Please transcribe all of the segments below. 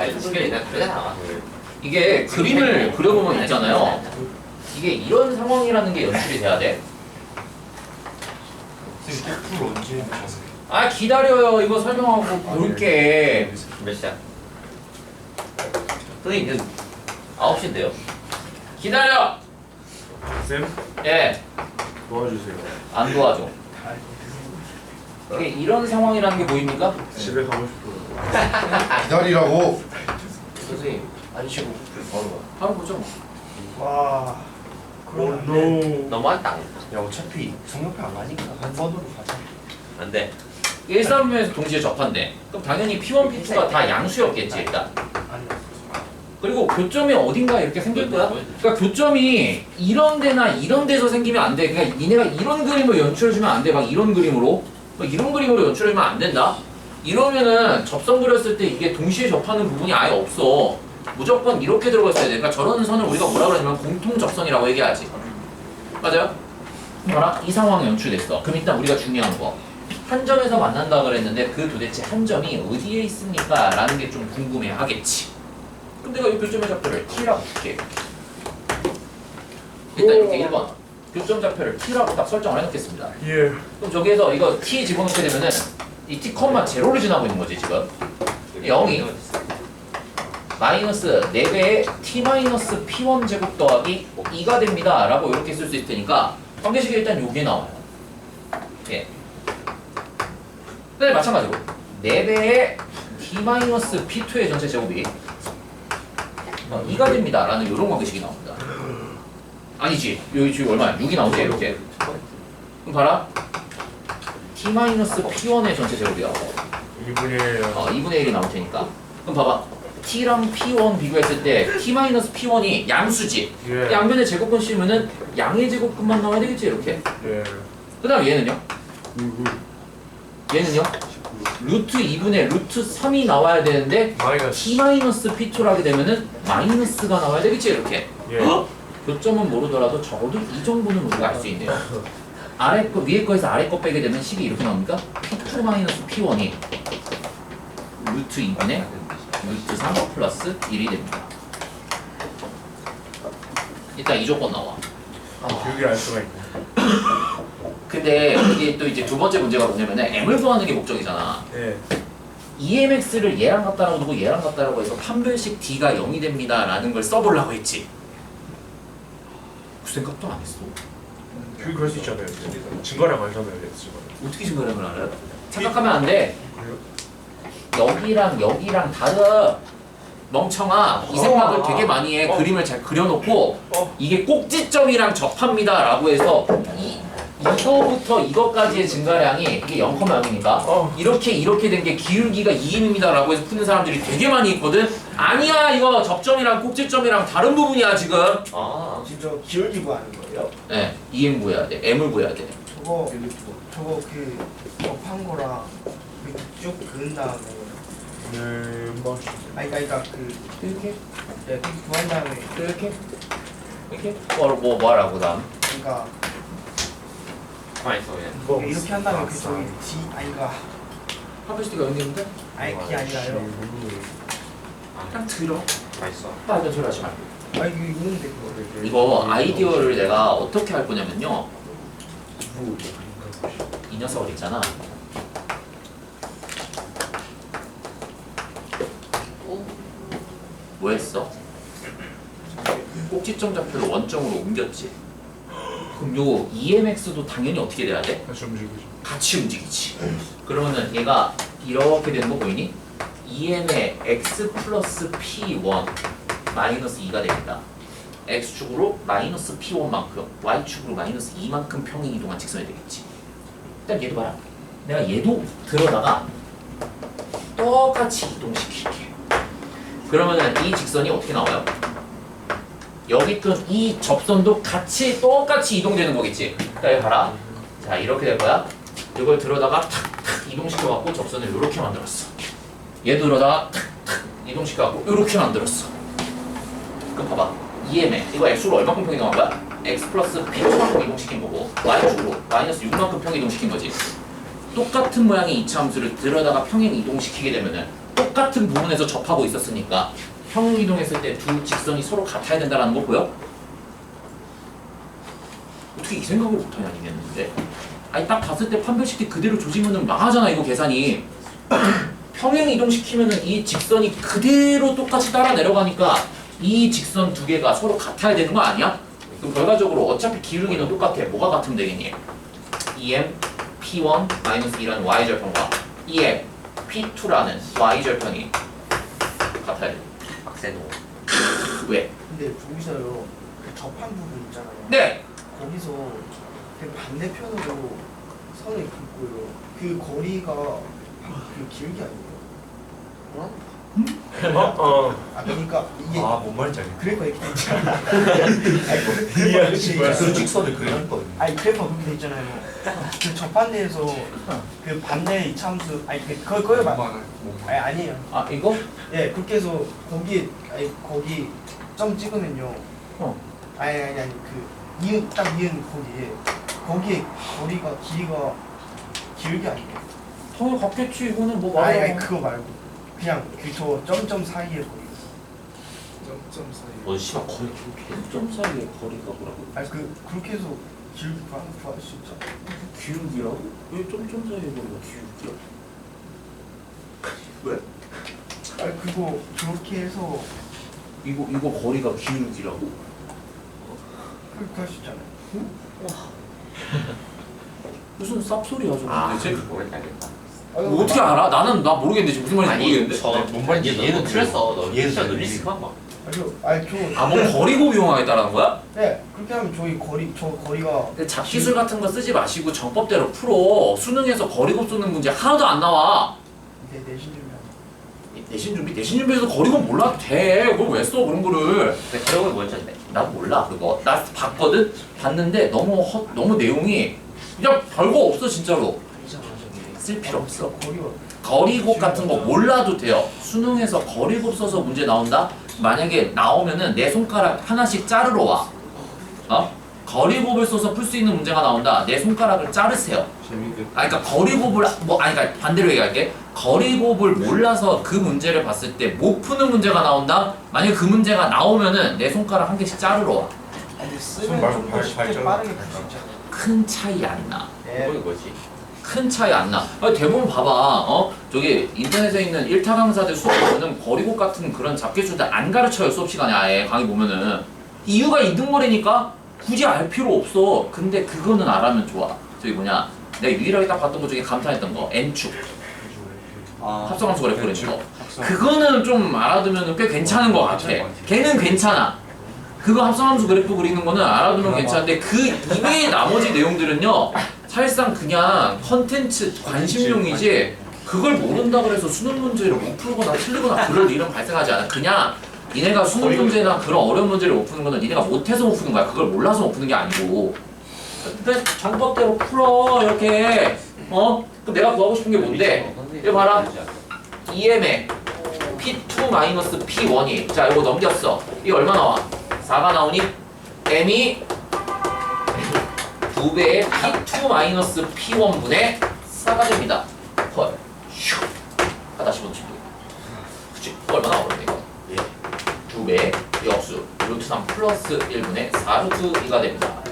아니 시간이 나 그러잖아. 이게 그림을 그려보면 있잖아요. 이게 이런 상황이라는 게 연출이 돼야 돼. 선생님 풀 언제? 아 기다려요. 이거 설명하고 볼게. 몇 시야? 선생님 이제 9시인데요? 기다려. 쌤 예, 도와주세요. 안 도와줘. 이게 이런 상황이라는 게 보입니까? 집에 가고 싶어요. 기다리라고 선생님 안 쉬고 바로 가. 바로 보죠. 와 그럼 안 돼. 노. 너무한다. 야 어차피 성역표 안 가니까 한 번으로 가자 안 돼. 1, 3에서 동시에 접한대. 그럼 당연히 P1, P2가 다 양수였겠지 일단. 아니 그리고 교점이 어딘가 이렇게 생길 거야. 그러니까 교점이 이런 데나 이런 데서 생기면 안 돼. 그러니까 니네가 이런 그림을 연출해주면 안 돼. 막 이런 그림으로. 막 이런 그림으로 연출하면 안 된다. 이러면은 접선 그렸을 때 이게 동시에 접하는 부분이 아예 없어. 무조건 이렇게 들어갔어야 돼. 그러니까 저런 선을 우리가 뭐라 그러냐면 공통 접선이라고 얘기하지. 맞아요? 봐라. 이 상황이 연출됐어. 그럼 일단 우리가 중요한 거. 한 점에서 만난다 그랬는데 그 도대체 한 점이 어디에 있습니까? 라는 게 좀 궁금해 하겠지. 그럼 내가 이 교점의 좌표를 t라고 줄게. 일단 이렇게 1번. 교점 좌표를 t라고 딱 설정을 해놓겠습니다. 예. 그럼 저기에서 이거 t 집어넣게 되면은 이 t 제로를 지나고 있는 거지 지금. 0이 마이너스 4배의 t 마이너스 p1 제곱 더하기 2가 됩니다. 라고 이렇게 쓸 수 있을 테니까 관계식이 일단 요게 나와요. 예. 네, 마찬가지로 4배의 t 마이너스 p2의 전체 제곱이 2가 됩니다. 라는 이런 관계식이 나옵니다. 아니지. 여기 지금 얼마야? 6이 나오지 이렇게. 그럼 봐라. T 마이너스 p1의 전체 제곱이야. 이분이에요. 어, 2분의 1이 나올 테니까. 그럼 봐봐. t랑 p1 비교했을 때 t 마이너스 p1이 양수지. 예. 양변의 제곱근 씌우면은 양의 제곱근만 나와야 되겠지 이렇게. 예. 그 다음 얘는요? 누구? 얘는요? 루트 2분의 루트 3이 나와야 되는데 마이너스. t 마이너스 p2라게 되면은 마이너스가 나와야 되겠지 이렇게. 예. 교점은 모르더라도 적어도 이 정도는 우리가 알 수 있네요. 아래 거 위에 거에서 아래 거 빼게 되면 식이 이렇게 나옵니까? p2 마이너스 p1이 루트 2분의 루트 3 플러스 1이 됩니다. 일단 이 조건 나와. 교육이 알 수가 있네. 근데 이게 또 이제 두 번째 문제가 뭐냐면은 m을 구하는 게 목적이잖아. 예. EMX를 얘랑 같다라고 두고 얘랑 같다라고 해서 판별식 D가 0이 됩니다라는 걸 써보려고 했지. 그 생각도 안 했어. 교육 그럴 수 있잖아요. 증거량 알잖아요. 증거. 어떻게 증거량을 알아요? 착각하면 안 돼. 여기랑 여기랑 다르. 멍청아. 이 생각을 되게 많이 해. 어. 그림을 잘 그려놓고 어. 이게 꼭지점이랑 접합니다라고 해서 이 이거부터 이거까지의 증가량이 이게 0,0이니까 어. 이렇게 이렇게 된 게 기울기가 2m입니다라고 해서 푸는 사람들이 되게 많이 있거든. 아니야 이거 접점이랑 꼭지점이랑 다른 부분이야 지금. 아. 진짜 기울기 구하는 거예요? 네, 2m 구해야 돼. m을 구해야 돼. 저거 저거 그 접한 거랑 쭉 그은 다음에 네. 뭐. 아니 그러니까 그 이렇게 네, 그렇게 구한 다음에 이렇게 이렇게 뭐, 뭐 뭐라고 다음? 그러니까 가만히 있어 그냥. 뭐. 이렇게 한 다음에 그 저기 D 아니가 파베스티가 여기 있는데 아니 그게 아니라요 그냥 들어. 가만히 있어. 빨리 소리 하지 말고. 아 이거 있는데 그거 이거 아이디어를 내가 어떻게 할 거냐면요. 이 녀석을 있잖아. 뭐 했어? 꼭지점 좌표를 원점으로 옮겼지. 그럼 요 EMX도 당연히 어떻게 돼야 돼? 다시 움직이죠. 같이 움직이지. 그러면은 얘가 이렇게 되는 거 보이니? EM의 x 플러스 p1 마이너스 2가 됩니다. x축으로 마이너스 p1만큼, y축으로 마이너스 2만큼 평행 이동한 직선이 되겠지. 일단 얘도 봐라. 내가 얘도 들어다가 똑같이 이동시킬게. 그러면은 이 직선이 어떻게 나와요? 여기 있던 이 접선도 같이 똑같이 이동되는 거겠지. 자, 여기 봐라. 자, 이렇게 될 거야. 이걸 들어다가 탁탁 이동시켜갖고 접선을 이렇게 만들었어. 얘도 들어다가 탁탁 이동시켜갖고 이렇게 만들었어. 그럼 봐봐. EM에 이거 x로 얼마큼 평 이 동한 거야? x 플러스 p만큼 이동시킨 거고 y축으로 마이너스 6만큼 평 이동시킨 거지. 똑같은 모양의 이차 함수를 들어다가 평행 이동시키게 되면은 똑같은 부분에서 접하고 있었으니까 평행 이동했을 때 두 직선이 서로 같아야 된다는 거 보여? 어떻게 이 생각을 못하냐 니네는데 아니 딱 봤을 때 판별식 때 그대로 조지면은 망하잖아 이거 계산이 평행 이동시키면은 이 직선이 그대로 똑같이 따라 내려가니까 이 직선 두 개가 서로 같아야 되는 거 아니야? 그럼 결과적으로 어차피 기울기는 똑같아 뭐가 같으면 되겠니? EM P1 마이너스 2라는 Y절편과 EM P2라는 Y절편이 같아야 돼 빡세노. 왜? 근데 거기서요 그 접한 부분 있잖아요. 네! 거기서 그 반대편으로 선을 긋고요. 그 거리가 그 길게 아니에요? 어? 어? 어. 아 그러니까 이게 아 뭔 말인지 알겠다 그래퍼 이렇게 돼 있잖아. 아니 그- 그래퍼 이렇게 돼 있잖아. 그 직선을 그려할 거거든요 아니 그래퍼 그렇게 돼 있잖아요. 그 접반대에서 그 반대 이차함수 아니 그 거, 거기 말 아니 아니에요. 아 이거? 예 그렇게 해서 거기 아니 거기 점 찍으면요. 어. 아니 아니 아니 그 이은 딱 이은 거기에 거기에 거리가 길이가 길게 아니에요. 당연히 같겠지 이거는 뭐 아니 말이야 아니 그거 말고 그냥 그저 점점 사이의 거리. 점점 사이 뭐 씨발 거의 점 사이의 거리가 뭐라고? 아니 그 그렇게 해서 길게 구할 구할 수 있죠. 기울기라고? 왜 점점 사이의 거리가 기울기야? 아니 그거 그렇게 해서 이거 이거 거리가 기울기라고? 그렇게 할 수 있잖아요. 무슨 쌉소리야 저거 아, 대체? 모르겠다 알겠다. 뭐 어떻게 알아? 나는 나 모르겠는데 지금 무슨 말인지 아니 모르겠는데 저뭔 말인지 얘- 얘는 너무 틀렸어. 너 얘는 진짜. 늘리스 그만 봐. 아니 저 아니 저 아뭐 거리고 이용하겠다라는 거야? 네, 그렇게 하면 저희 거리 저 거리가 근데 잡기술 같은 거 쓰지 마시고 정법대로 풀어 수능에서 거리곱 쏘는 문제 하나도 안 나와 내 내신 준비하는 내신 준비 내신 준비해서 거리곱 몰라도 돼 그걸 왜 써 그런 거를 근데 그런 건 뭐였는데? 나 몰라 그거 나 봤거든 봤는데 너무 허, 너무 내용이 그냥 별거 없어 진짜로 쓸 필요 없어. 거리곱 같은 거 몰라도 돼요. 수능에서 거리곱 써서 문제 나온다? 만약에 나오면은 내 손가락 하나씩 자르러 와. 어? 거리곱을 써서 풀 수 있는 문제가 나온다. 내 손가락을 자르세요. 재밌겠다. 아 그러니까 거리곱을 뭐 아니 그러니까 반대로 얘기할게. 거리곱을 몰라서 그 문제를 봤을 때 못 푸는 문제가 나온다? 만약에 그 문제가 나오면은 내 손가락 한 개씩 자르러 와. 아니 손 쓰면 좀더 발- 쉽게. 빠르게 갈수 있잖아요. 큰 차이 안나. 네. 그게 뭐지? 큰 차이 안 나. 아니, 대부분 봐봐. 어? 저기 인터넷에 있는 일타 강사들 수업 보면은 거리곡 같은 그런 잡기술들 안 가르쳐요 수업 시간에 아예 강의 보면은 이유가 이등머리니까 굳이 알 필요 없어. 근데 그거는 알아면 좋아. 저기 뭐냐? 내가 유일하게 딱 봤던 것 중에 감탄했던 거 N축 아 합성함수 그래프 그리는 거. 그거는 좀 알아두면 꽤 괜찮은 것 같아. 걔는 괜찮아. 그거 합성함수 그래프 그리는 거는 알아두면 괜찮은데 그 이외의 나머지 내용들은요 사실상 그냥 컨텐츠 관심용이지 그걸 모른다 그래서 수능 문제를 못 풀거나 틀리거나 그럴 일은 발생하지 않아. 그냥 니네가 수능 문제나 그런 어려운 문제를 못 푸는 거는 니네가 못해서 못 푸는 거야. 그걸 몰라서 못 푸는 게 아니고. 근데 정법대로 풀어 이렇게 어? 그럼 내가 구하고 싶은 게 뭔데? 이거 봐라. EM에 P2 마이너스 P1이 자 이거 넘겼어 이거 얼마 나와? 4가 나오니 M이 2배의 P2 마이너스 P1분의 4가 됩니다. 헐. 슉 하다 집어넣으시면 되겠다 그치? 얼마 나오는데 이거? 예. 2배의 역수 루트 3 플러스 1분의 4 루트 2가 됩니다.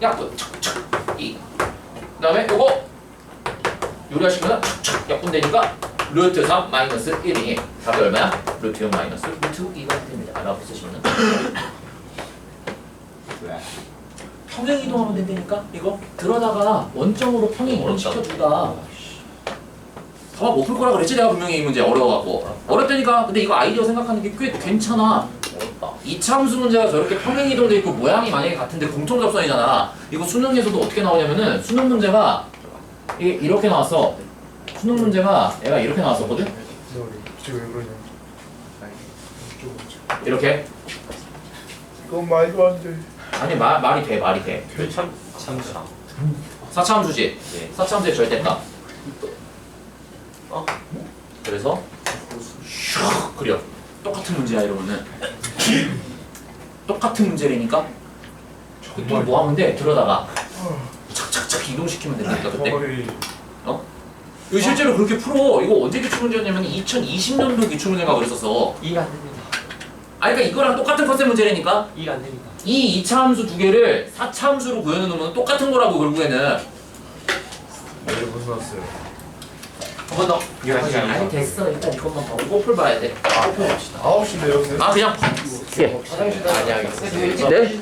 약분. 척 척. 2 그 다음에 요거 요리하시면 척 척. 약분 되니까 루트 3 마이너스 1이 답이 얼마야? 루트 0 마이너스 루트 2가 됩니다. 라고 쓰시면 평행 이동하면 된다니까? 이거? 들어다가 원점으로 평행 이동 시켜주다. 봐봐 못 풀 거라 그랬지? 내가 분명히 이 문제 어려워갖고. 어렵다니까? 근데 이거 아이디어 생각하는 게 꽤 괜찮아. 어렵다. 이차함수 문제가 저렇게 평행 이동돼 있고 모양이 만약에 같은데 공통 접선이잖아. 이거 수능에서도 어떻게 나오냐면은 수능 문제가 이게 이렇게 나왔어. 수능 문제가 얘가 이렇게 나왔었거든? 너 지금 왜 그러냐? 이렇게? 이건 말도 안 돼. 아니 마, 말이 돼 말이 돼. 참 참수랑. 사차함수지. 예. 사차함수의 절대값 어? 그래서 슉 그려. 똑같은 문제야 이러면은. 똑같은 문제라니까? 또뭐 하면 돼? 들어다가. 착착착 이동시키면 된다니까 그때. 덩어리 이거 실제로 그렇게 풀어. 이거 언제 기출문제였냐면 2020년도 기출문제가 그랬었어. 이해가 안 됩니다. 아 그러니까 이거랑 똑같은 컨셉 문제라니까. 이해가 안 됩니다. 이 2차 함수 두 개를 4차 함수로 구현해 놓으면 똑같은 거라고 결국에는. 네, 무슨 왔어요? 한번 더. 아니 됐어. 일단 이것만 봐고 꼬풀 봐야 돼. 꼬풀 봅시다. 9시인데요, 쌤? 아 그냥 봐. 예. 아니야, 이거. 네?